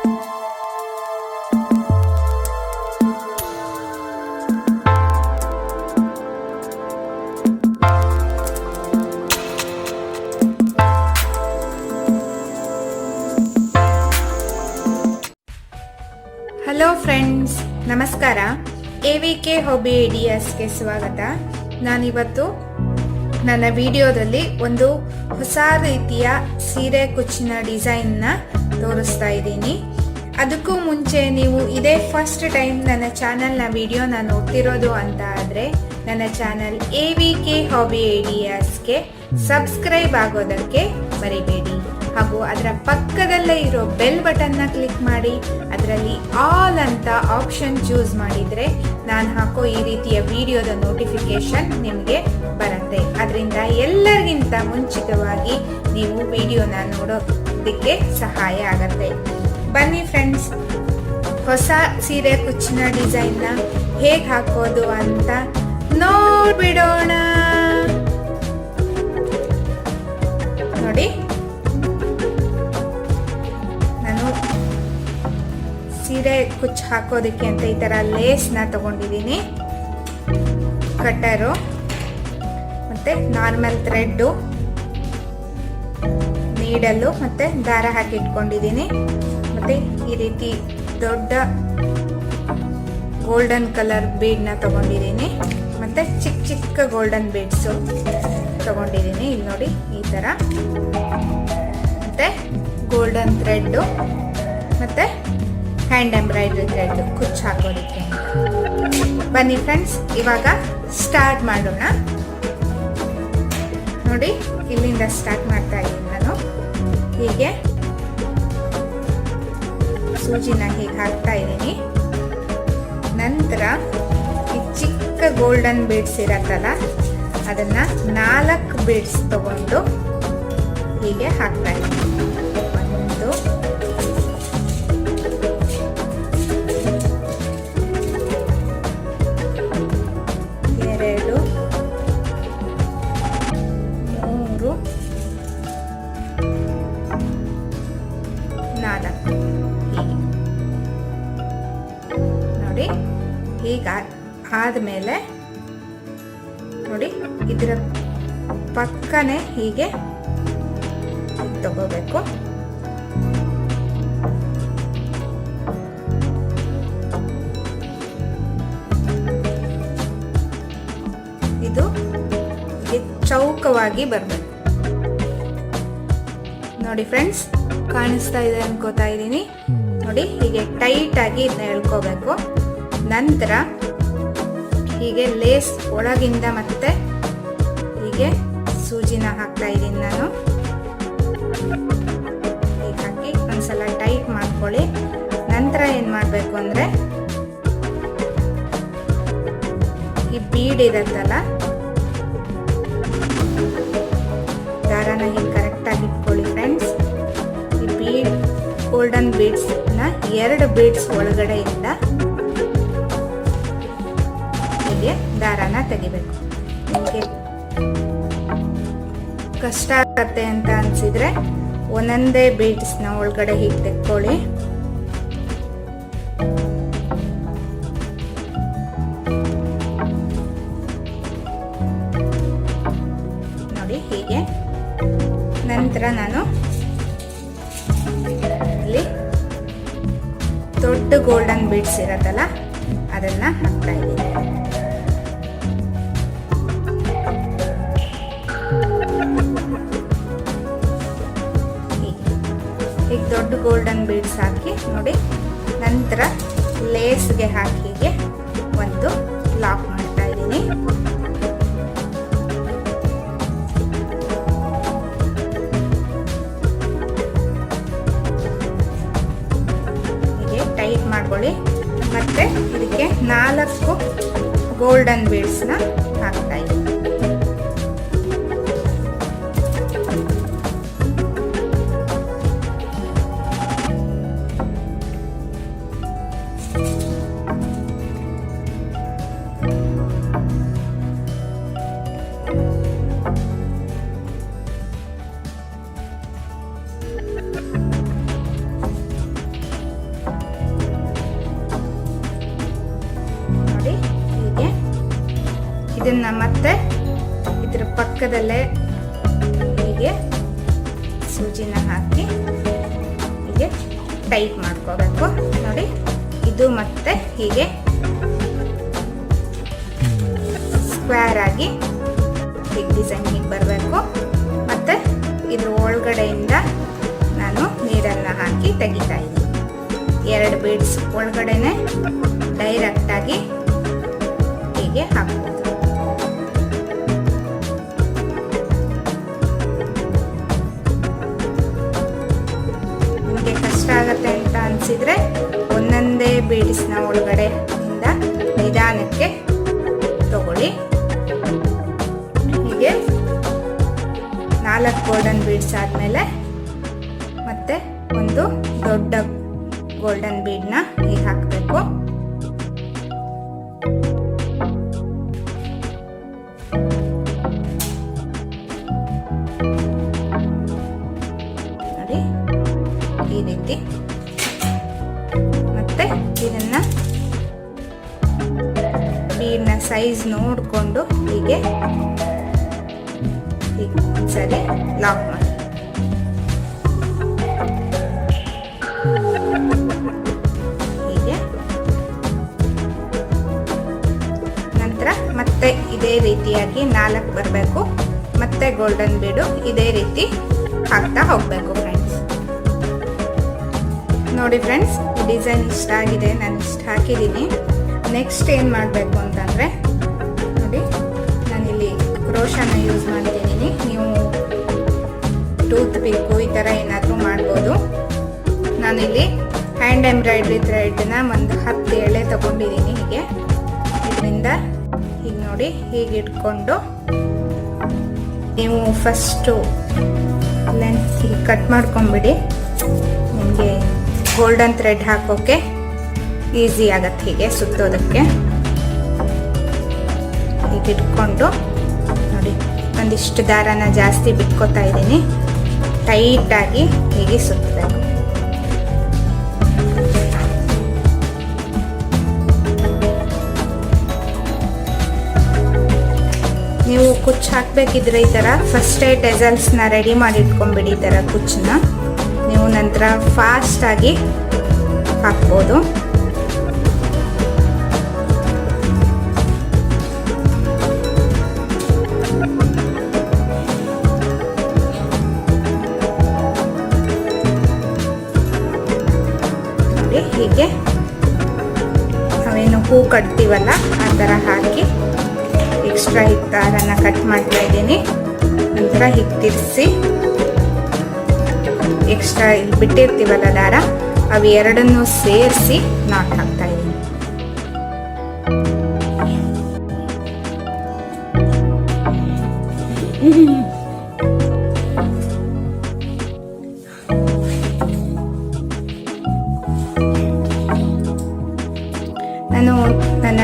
Hello friends ನಮಸ್ಕಾರ. A V K hobby ಐಡಿಯಾಸ್ಗೆ ಸ್ವಾಗತ. ನಾನಿವತ್ತು ನನ್ನ ವಿಡಿಯೋದಲ್ಲಿ ಒಂದು ಹೊಸ ರೀತಿಯ ಸೀರೆ ಕುಚ್ಚಿನ ಡಿಸೈನ್ನ ತೋರಿಸ್ತಾ ಇದ್ದೀನಿ ಅದಕ್ಕೂ ಮುಂಚೆ ನೀವು ಇದೇ ಫಸ್ಟ್ ಟೈಮ್ ನನ್ನ ಚಾನಲ್ನ ವಿಡಿಯೋನ ನೋಡ್ತಿರೋದು ಅಂತ ಆದರೆ, ನನ್ನ channel A V K hobby ಐಡಿಯಾಸ್ಗೆ subscribe ಆಗೋದಕ್ಕೆ ಮರಿಬೇಡಿ. ಹಾಗೂ ಅದರ ಪಕ್ಕದಲ್ಲೇ ಇರೋ ಬೆಲ್ ಬಟನ್ನ ಕ್ಲಿಕ್ ಮಾಡಿ, ಅದರಲ್ಲಿ ಆಲ್ ಅಂತ ಆಪ್ಷನ್ ಚೂಸ್ ಮಾಡಿದರೆ ನಾನು ಹಾಕೋ ಈ ರೀತಿಯ ವಿಡಿಯೋದ ನೋಟಿಫಿಕೇಶನ್ ನಿಮಗೆ ಬರುತ್ತೆ. ಅದರಿಂದ ಎಲ್ಲರಿಗಿಂತ ಮುಂಚಿತವಾಗಿ ನೀವು ವಿಡಿಯೋನ ನೋಡೋದಕ್ಕೆ ಸಹಾಯ ಆಗತ್ತೆ. ಬನ್ನಿ ಫ್ರೆಂಡ್ಸ್ ಹೊಸ ಸೀರೆ ಕುಚ್ಚಿನ ಡಿಸೈನ್ನ ಹೇಗೆ ಹಾಕೋದು ಅಂತ ನೋಡ್ಬಿಡೋಣ. ನೋಡಿ. ನಾನು ಸೀರೆ ಕುಚ್ಚು ಹಾಕೋದಕ್ಕೆ ಅಂತ ಈ ಥರ ಲೇಸ್ನ ತಗೊಂಡಿದ್ದೀನಿ. ಕಟ್ಟರು. ಮತ್ತು ನಾರ್ಮಲ್ ಥ್ರೆಡ್ಡು ನೀಡಲ್ಲು ಮತ್ತು ದಾರ ಹಾಕಿ ಇಟ್ಕೊಂಡಿದ್ದೀನಿ. ಮತ್ತು ಈ ರೀತಿ ದೊಡ್ಡ ಗೋಲ್ಡನ್ ಕಲರ್ ಬೀಡ್ನ ತಗೊಂಡಿದ್ದೀನಿ. ಮತ್ತು ಚಿಕ್ಕ ಚಿಕ್ಕ ಗೋಲ್ಡನ್ ಬೀಡ್ಸು ತಗೊಂಡಿದ್ದೀನಿ. ಇಲ್ಲಿ ನೋಡಿ ಈ ಥರ ಮತ್ತು ಗೋಲ್ಡನ್ ಥ್ರೆಡ್ಡು ಮತ್ತು ಹ್ಯಾಂಡ್ ಎಂಬ್ರಾಯ್ಡ್ರಿ ಥ್ರೆಡ್ ಕುಚ್ಚು ಹಾಕೋದಕ್ಕೆ ಬನ್ನಿ ಫ್ರೆಂಡ್ಸ್ ಇವಾಗ ಸ್ಟಾರ್ಟ್ ಮಾಡೋಣ. ನೋಡಿ ಇಲ್ಲಿಂದ ಸ್ಟಾರ್ಟ್ ಮಾಡ್ತಾ ಇದ್ದೀನಿ. ಹೀಗೆ ಸೂಜಿನ ಹೀಗೆ ಹಾಕ್ತಾ ಇದ್ದೀನಿ. ನಂತರ ಈ ಚಿಕ್ಕ ಗೋಲ್ಡನ್ ಬೀಡ್ಸ್ ಇರತ್ತಲ್ಲ, ಅದನ್ನು ನಾಲ್ಕು ಬೀಡ್ಸ್ ತಗೊಂಡು ಹೀಗೆ ಹಾಕ್ತಾ ಇದ್ದೀನಿ. ಪಕ್ಕನೆ ಹೀಗೆ ತಗೋಬೇಕು. ಇದು ಚೌಕವಾಗಿ ಬರಬೇಕು. ನೋಡಿ ಫ್ರೆಂಡ್ಸ್, ಕಾಣಿಸ್ತಾ ಇದೆ ಅನ್ಕೋತಾ ಇದ್ದೀನಿ. ನೋಡಿ, ಹೀಗೆ ಟೈಟ್ ಆಗಿ ಇದನ್ನ ಎಳ್ಕೋಬೇಕು. ನಂತರ ಹೀಗೆ ಲೇಸ್ ಒಳಗಿಂದ ಮತ್ತೆ ಹೀಗೆ ಸೂಜಿನ ಹಾಕ್ತಾ ಇದ್ದೀನಿ ನಾನು. ಈಗ ಹಾಕಿ ಒಂದ್ಸಲ ಟೈಟ್ ಮಾಡ್ಕೊಳ್ಳಿ. ನಂತರ ಏನು ಮಾಡಬೇಕು ಅಂದರೆ, ಈ ಬೀಡ್ ಇರತ್ತಲ್ಲ, ದಾರಾನ ಹೀಗೆ ಕರೆಕ್ಟಾಗಿ ಇಟ್ಕೊಳ್ಳಿ ಫ್ರೆಂಡ್ಸ್ ಈ ಬೀಡ್ ಗೋಲ್ಡನ್ ಬೀಡ್ಸ್ನ ಎರಡು ಬೀಡ್ಸ್ ಒಳಗಡೆಯಿಂದ ಹೀಗೆ ದಾರಾನ ತೆಗಿಬೇಕು. ನಿಮಗೆ ಕಷ್ಟ ಆಗತ್ತೆ ಅಂತ ಅನ್ಸಿದ್ರೆ ಒಂದೊಂದೇ ಬೀಡ್ಸ್ನ ಒಳಗಡೆ ಹೀಗೆ ತೆಕ್ಕೊಳ್ಳಿ. ನೋಡಿ ಹೀಗೆ. ನಂತರ ನಾನು ಇಲ್ಲಿ ದೊಡ್ಡ ಗೋಲ್ಡನ್ ಬೀಡ್ಸ್ ಇರತ್ತಲ್ಲ, ಅದನ್ನ ಹಾಕ್ತಾ ಇದ್ದೀನಿ. ದೊಡ್ಡ ಗೋಲ್ಡನ್ ಬೀಡ್ಸ್ ಹಾಕಿ ನೋಡಿ. ನಂತರ ಲೇಸ್ಗೆ ಹಾಕಿಗೆ ಒಂದು ಲಾಕ್ ಮಾಡ್ತಾ ಇದ್ದೀನಿ. ಹೀಗೆ ಟೈಟ್ ಮಾಡ್ಕೊಳ್ಳಿ. ಮತ್ತೆ ಇದಕ್ಕೆ ನಾಲ್ಕು ಗೋಲ್ಡನ್ ಬೀಡ್ಸ್ನ ಹಾಕ್ತಾ ಇದ್ದೀನಿ. ಪಕ್ಕದಲ್ಲೇ ಹೀಗೆ ಸೂಜಿನ ಹಾಕಿ ಹೀಗೆ ಟೈಟ್ ಮಾಡ್ಕೋಬೇಕು. ನೋಡಿ, ಇದು ಮತ್ತೆ ಹೀಗೆ ಸ್ಕ್ವೇರ್ ಆಗಿ ಬಿಗ್ ಡಿಸೈನ್ ಹೀಗೆ ಬರಬೇಕು. ಮತ್ತು ಇದ್ರ ಒಳಗಡೆಯಿಂದ ನಾನು ನೀರನ್ನು ಹಾಕಿ ತೆಗಿತಾ ಇದ್ದೀನಿ. ಎರಡು ಬೀಡ್ಸ್ ಒಳಗಡೆನೆ ಡೈರೆಕ್ಟಾಗಿ ಹೀಗೆ ಹಾಕ್ಬೋದು. ಅಂತ ಒಂದೊಂದೇ ಬೀಡ್ಸ್ನ ಒಳಗಡೆ ಇಂದ ನಿಧಾನಕ್ಕೆ ತಗೊಳ್ಳಿ. ಹೀಗೆ ನಾಲ್ಕು ಗೋಲ್ಡನ್ ಬೀಡ್ಸ್ ಆದಮೇಲೆ ಮತ್ತೆ ಒಂದು ದೊಡ್ಡ ಗೋಲ್ಡನ್ ಬೀಡ್ನ ಹೀಗೆ ಹಾಕಬೇಕು. ಈ ರೀತಿ. ಸೈಜ್ ನೋಡಿಕೊಂಡು ಹೀಗೆ ಸರಿ ಲಾಕ್ ಮಾಡಿ. ನಂತರ ಮತ್ತೆ ಇದೇ ರೀತಿಯಾಗಿ ನಾಲ್ಕು ಬರಬೇಕು. ಮತ್ತೆ ಗೋಲ್ಡನ್ ಬೀಡು ಇದೇ ರೀತಿ ಹಾಕ್ತಾ ಹೋಗಬೇಕು ಫ್ರೆಂಡ್ಸ್ ನೋಡಿ ಫ್ರೆಂಡ್ಸ್ ಡಿಸೈನ್ ಇಷ್ಟ ಆಗಿದೆ, ನಾನು ಇಷ್ಟ ಹಾಕಿದ್ದೀನಿ. ನೆಕ್ಸ್ಟ್ ಏನು ಮಾಡಬೇಕು ಅಂತಂದರೆ, ನೋಡಿ, ನಾನಿಲ್ಲಿ ಕ್ರೋಶನ ಯೂಸ್ ಮಾಡಿದ್ದೀನಿ ನೀವು ಟೂತ್ ಪಿಕ್ಕು ಈ ಥರ ಏನಾದರೂ ಮಾಡ್ಬೋದು. ನಾನಿಲ್ಲಿ ಹ್ಯಾಂಡ್ ಎಂಬ್ರಾಯ್ಡ್ರಿ ಥ್ರೆಡ್ನ ಒಂದು ಹತ್ತು ಎಳೆ ತಗೊಂಡಿದ್ದೀನಿ ಹೀಗೆ. ಇದರಿಂದ ಈಗ ನೋಡಿ, ಹೀಗೆ ಇಟ್ಕೊಂಡು ನೀವು ಫಸ್ಟು ಲೆಂತ್ ಕಟ್ ಮಾಡ್ಕೊಂಬಿಡಿ ನಿಮಗೆ ಗೋಲ್ಡನ್ ಥ್ರೆಡ್ ಹಾಕೋಕ್ಕೆ ಈಸಿ ಆಗತ್ತೆ ಹೀಗೆ ಸುತ್ತೋದಕ್ಕೆ. ಹೀಗೆ ನೋಡಿ, ಒಂದಿಷ್ಟು ದಾರನ ಜಾಸ್ತಿ ಬಿಟ್ಕೋತಾ ಇದ್ದೀನಿ. ಟೈಟಾಗಿ ಹೀಗೆ ಸುತ್ತಬೇಕು. ನೀವು ಕುಚ್ಚು ಹಾಕಬೇಕಿದ್ರೆ ಈ ಥರ ಫಸ್ಟೇ ಡೆಸಲ್ಸ್ನ ರೆಡಿ ಮಾಡಿ ಇಟ್ಕೊಂಬಿಡಿ ಈ ಥರ ಕುಚ್ಚನ್ನ. ನೀವು ನಂತರ ಫಾಸ್ಟಾಗಿ ಹಾಕ್ಬೋದು. ಹೂ ಕಟ್ತೀವಲ್ಲ, ಆ ಥರ ಹಾಕಿ ಎಕ್ಸ್ಟ್ರಾ ದಾರನ ಕಟ್ ಮಾಡ್ತಾ ಇದ್ದೀನಿ. ನಂತರ ಹಿಕ್ ತಿರ್ಸಿ ಎಕ್ಸ್ಟ್ರಾ ಇಲ್ಲಿ ಬಿಟ್ಟಿರ್ತೀವಲ್ಲ ದಾರ, ಅವು ಎರಡನ್ನೂ ಸೇರಿಸಿ ನಾಟ್ ಹಾಕ್ತಾ ಇದ್ದೀನಿ.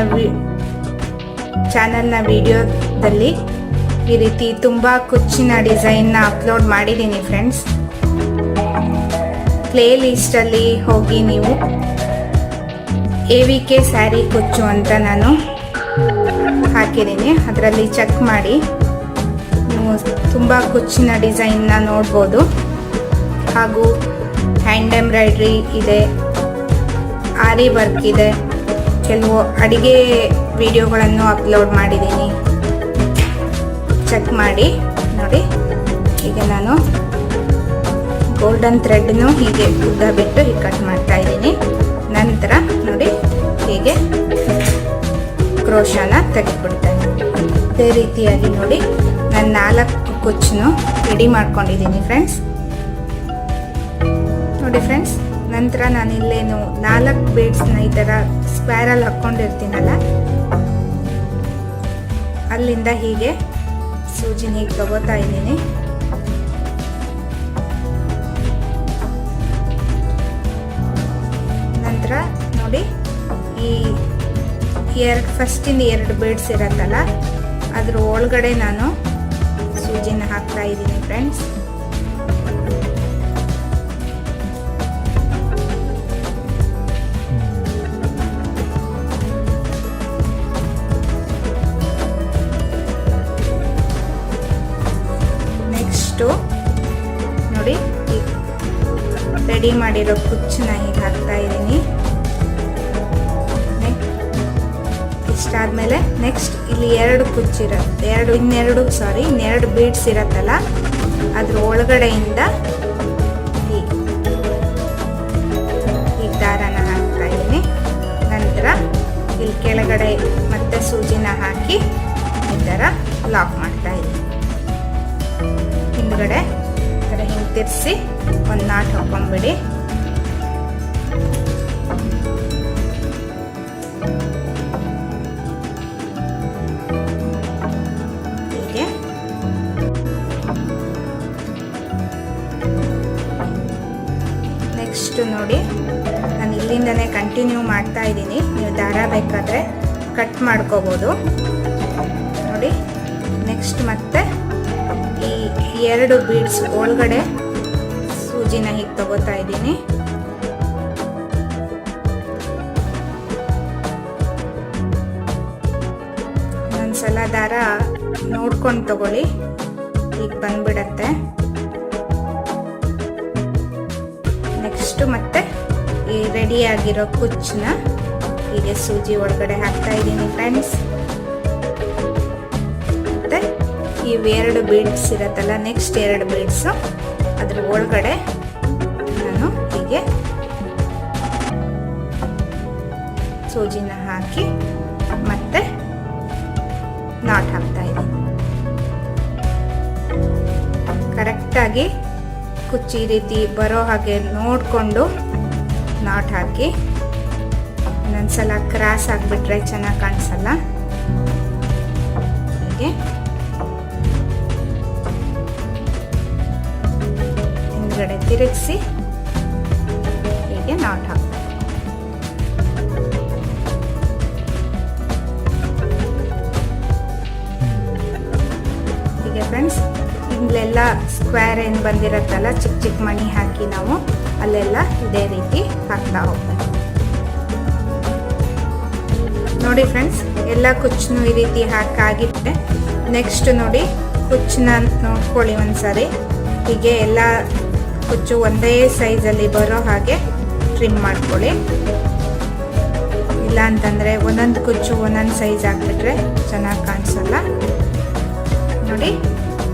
ವಿ, ಚಾನಲ್ನ ವಿಡಿಯೋದಲ್ಲಿ ಈ ರೀತಿ ತುಂಬ ಕುಚ್ಚಿನ ಡಿಸೈನ್ನ ಅಪ್ಲೋಡ್ ಮಾಡಿದ್ದೀನಿ ಫ್ರೆಂಡ್ಸ್. ಪ್ಲೇ ಲಿಸ್ಟಲ್ಲಿ ಹೋಗಿ ನೀವು ಎ ವಿ ಕೆ ಸ್ಯಾರಿ ಕುಚ್ಚು ಅಂತ ನಾನು ಹಾಕಿದ್ದೀನಿ. ಅದರಲ್ಲಿ ಚೆಕ್ ಮಾಡಿ. ನೀವು ತುಂಬ ಕುಚ್ಚಿನ ಡಿಸೈನ್ನ ನೋಡ್ಬೋದು. ಹಾಗೂ ಹ್ಯಾಂಡ್ ಎಂಬ್ರಾಯ್ಡ್ರಿ ಇದೆ. ಆರಿ ವರ್ಕ್ ಇದೆ. ಕೆಲವು ಅಡಿಗೆ ವಿಡಿಯೋಗಳನ್ನು ಅಪ್ಲೋಡ್ ಮಾಡಿದ್ದೀನಿ. ಚೆಕ್ ಮಾಡಿ, ನೋಡಿ. ಈಗ ನಾನು ಗೋಲ್ಡನ್ ಥ್ರೆಡ್ನು ಹೀಗೆ ಉದ್ದ ಬಿಟ್ಟು ಹೀಗೆ ಕಟ್ ಮಾಡ್ತಾ ಇದ್ದೀನಿ. ನಂತರ, ನೋಡಿ, ಹೀಗೆ ಕ್ರೋಶನ ತೆಗೆದುಬಿಡ್ತೇನೆ ಅದೇ ರೀತಿಯಾಗಿ, ನೋಡಿ, ನಾನು ನಾಲ್ಕು ಕುಚ್ಚನ್ನು ರೆಡಿ ಮಾಡ್ಕೊಂಡಿದ್ದೀನಿ ಫ್ರೆಂಡ್ಸ್ ನೋಡಿ ಫ್ರೆಂಡ್ಸ್ ನಂತರ ನಾನು ಇಲ್ಲೇನು ನಾಲ್ಕು ಬೀಡ್ಸ್ನ ಈ ಥರ ಸ್ಕ್ವೇರಲ್ಲಿ ಹಾಕ್ಕೊಂಡಿರ್ತೀನಲ್ಲ? ಅಲ್ಲಿಂದ ಹೀಗೆ ಸೂಜಿನ ಹೀಗೆ ತಗೋತಾ ಇದ್ದೀನಿ. ನಂತರ ನೋಡಿ, ಈ ಎರಡು ಫಸ್ಟಿಂದ ಎರಡು ಬೀಡ್ಸ್ ಇರತ್ತಲ್ಲ, ಅದ್ರ ಒಳಗಡೆ ನಾನು ಸೂಜಿನ ಹಾಕ್ತಾ ಇದ್ದೀನಿ ಫ್ರೆಂಡ್ಸ್ ರೆಡಿ ಮಾಡಿರೋ ಕುಚ್ಚನ್ನ ಹೀಗೆ ಹಾಕ್ತಾ ಇದ್ದೀನಿ. ಇಷ್ಟಾದ್ಮೇಲೆ ನೆಕ್ಸ್ಟ್ ಇಲ್ಲಿ ಎರಡು ಕುಚ್ಚಿರುತ್ತೆ ಎರಡು, ಇನ್ನೆರಡು ಸಾರಿ ಇನ್ನೆರಡು ಬೀಡ್ಸ್ ಇರತ್ತಲ್ಲ, ಅದ್ರ ಒಳಗಡೆಯಿಂದ ಈ ದಾರನ ಹಾಕ್ತಾ ಇದ್ದೀನಿ. ನಂತರ ಇಲ್ಲಿ ಕೆಳಗಡೆ ಮತ್ತೆ ಸೂಜಿನ ಹಾಕಿ ಈ ಥರ ಲಾಕ್ ಮಾಡ್ತಾ ಇದ್ದೀನಿ. ಹಿಂದ್ಗಡೆ ಈ ಥರ ಹಿಂಗೆ ತಿರ್ಸಿ ಒಂದು ನಾಟ್ ಹಾಕೊಂಡ್ಬಿಡಿ ಹೀಗೆ. ನೆಕ್ಸ್ಟ್ ನೋಡಿ, ನಾನು ಇಲ್ಲಿಂದನೇ ಕಂಟಿನ್ಯೂ ಮಾಡ್ತಾ ಇದ್ದೀನಿ. ನೀವು ದಾರ ಬೇಕಾದರೆ ಕಟ್ ಮಾಡ್ಕೋಬೋದು. ನೋಡಿ ನೆಕ್ಸ್ಟ್ ಮತ್ತೆ ಈ ಎರಡು ಬೀಡ್ಸ್ ಒಳಗಡೆ ಸೂಜಿನ ಹೀಗೆ ತಗೋತಾ ಇದ್ದೀನಿ. ಒಂದ್ಸಲ ದಾರ ನೋಡ್ಕೊಂಡು ತಗೊಳ್ಳಿ. ಈಗ ಬಂದ್ಬಿಡತ್ತೆ. ನೆಕ್ಸ್ಟ್ ಮತ್ತೆ ಈ ರೆಡಿಯಾಗಿರೋ ಕುಚ್ಚನ್ನ ಹೀಗೆ ಸೂಜಿ ಒಳಗಡೆ ಹಾಕ್ತಾ ಇದ್ದೀನಿ ಫ್ರೆಂಡ್ಸ್. ಮತ್ತೆ ಇವೆರಡು ಬೀಡ್ಸ್ ಇರತ್ತಲ್ಲ ನೆಕ್ಸ್ಟ್ ಎರಡು ಬೀಡ್ಸು ಅದ್ರ ಒಳಗಡೆ ನಾನು ಹೀಗೆ ಸೂಜಿನ ಹಾಕಿ ಮತ್ತೆ ನಾಟ್ ಹಾಕ್ತಾ ಇದ್ದೀನಿ. ಕರೆಕ್ಟಾಗಿ ಕುಚ್ಚಿ ರೀತಿ ಬರೋ ಹಾಗೆ ನೋಡಿಕೊಂಡು ನಾಟ್ ಹಾಕಿ ಒಂದೊಂದ್ಸಲ ಕ್ರಾಸ್ ಆಗಿಬಿಟ್ರೆ ಚೆನ್ನಾಗಿ ಕಾಣಿಸಲ್ಲ? ಬಂದಿರತ್ತಲ್ಲ ಚಿಕ್ಕ ಚಿಕ್ಕ ಮಣಿ ಹಾಕಿ ನಾವು ಅಲ್ಲೆಲ್ಲ ಇದೇ ರೀತಿ ಹಾಕ್ತಾ ಹೋಗ್ತೀವಿ ನೋಡಿ ಫ್ರೆಂಡ್ಸ್ ಎಲ್ಲ ಕುಚ್ಚನು ಈ ರೀತಿ ಹಾಕಾಗಿತ್ತೆ ನೆಕ್ಸ್ಟ್ ನೋಡಿ ಕುಚ್ಚನ್ನ ನೋಡ್ಕೊಳ್ಳಿ ಒಂದ್ಸರಿ. ಹೀಗೆ ಎಲ್ಲ ಕುಚ್ಚು ಒಂದೇ ಸೈಜಲ್ಲಿ ಬರೋ ಹಾಗೆ ಟ್ರಿಮ್ ಮಾಡ್ಕೊಳ್ಳಿ. ಇಲ್ಲ ಅಂತಂದರೆ ಒಂದೊಂದು ಕುಚ್ಚು ಒಂದೊಂದು ಸೈಜ್ ಹಾಕ್ಬಿಟ್ರೆ ಚೆನ್ನಾಗಿ ಕಾಣಿಸಲ್ಲ. ನೋಡಿ,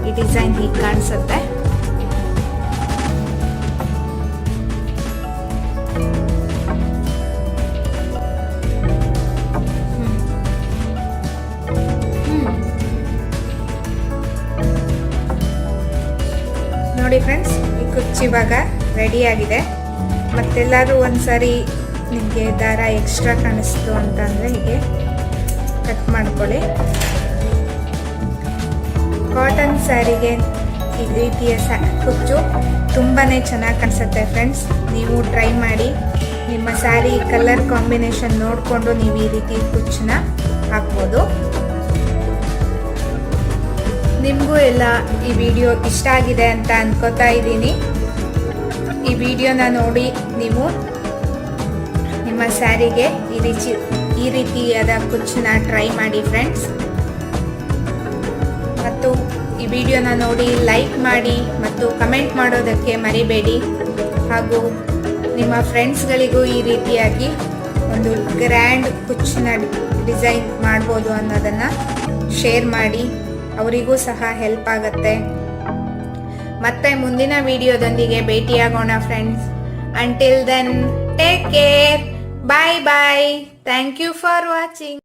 ಈ ಡಿಸೈನ್ ಹೀಗೆ ಕಾಣಿಸುತ್ತೆ. ನೋಡಿ ಫ್ರೆಂಡ್ಸ್ ಈ ಕುಚ್ಚು ಇವಾಗ ರೆಡಿಯಾಗಿದೆ ಮತ್ತೆಲ್ಲರೂ ಒಂದ್ಸರಿ ನಿಮಗೆ ದಾರ ಎಕ್ಸ್ಟ್ರಾ ಕಾಣಿಸ್ತು ಅಂತಂದರೆ ಹೀಗೆ ಕಟ್ ಮಾಡ್ಕೊಳ್ಳಿ. ಕಾಟನ್ ಸ್ಯಾರಿಗೆ ಈ ರೀತಿಯ ಸ್ಯಾ ಕುಚ್ಚು ತುಂಬಾ ಚೆನ್ನಾಗಿ ಕಾಣಿಸುತ್ತೆ ಫ್ರೆಂಡ್ಸ್ ನೀವು ಟ್ರೈ ಮಾಡಿ, ನಿಮ್ಮ ಸ್ಯಾರಿ ಕಲರ್ ಕಾಂಬಿನೇಷನ್ ನೋಡಿಕೊಂಡು ನೀವು ಈ ರೀತಿ ಕುಚ್ಚನ್ನ ಹಾಕ್ಬೋದು. ನಿಮಗೂ ಎಲ್ಲ ಈ ವಿಡಿಯೋ ಇಷ್ಟ ಆಗಿದೆ ಅಂತ ಅಂದ್ಕೋತಾ ಇದ್ದೀನಿ. ಈ ವಿಡಿಯೋನ ನೋಡಿ ನೀವು, ನಿಮ್ಮ ಸ್ಯಾರಿಗೆ ಈ ರೀತಿ, ಈ ರೀತಿಯಾದ ಕುಚ್ಚನ್ನ ಟ್ರೈ ಮಾಡಿ ಫ್ರೆಂಡ್ಸ್. ಮತ್ತು ಈ ವಿಡಿಯೋನ ನೋಡಿ ಲೈಕ್ ಮಾಡಿ ಮತ್ತು ಕಮೆಂಟ್ ಮಾಡೋದಕ್ಕೆ ಮರಿಬೇಡಿ. ಹಾಗೂ ನಿಮ್ಮ ಫ್ರೆಂಡ್ಸ್ಗಳಿಗೂ ಈ ರೀತಿಯಾಗಿ ಒಂದು ಗ್ರ್ಯಾಂಡ್ ಕುಚ್ಚನ್ನ ಡಿಸೈನ್ ಮಾಡ್ಬೋದು ಅನ್ನೋದನ್ನು ಶೇರ್ ಮಾಡಿ. ಅವರಿಗೂ ಸಹ ಹೆಲ್ಪ್ ಆಗುತ್ತೆ. ಮತ್ತೆ ಮುಂದಿನ ವಿಡಿಯೋದೊಂದಿಗೆ ಭೇಟಿಯಾಗೋಣ friends until then take care bye bye thank you for watching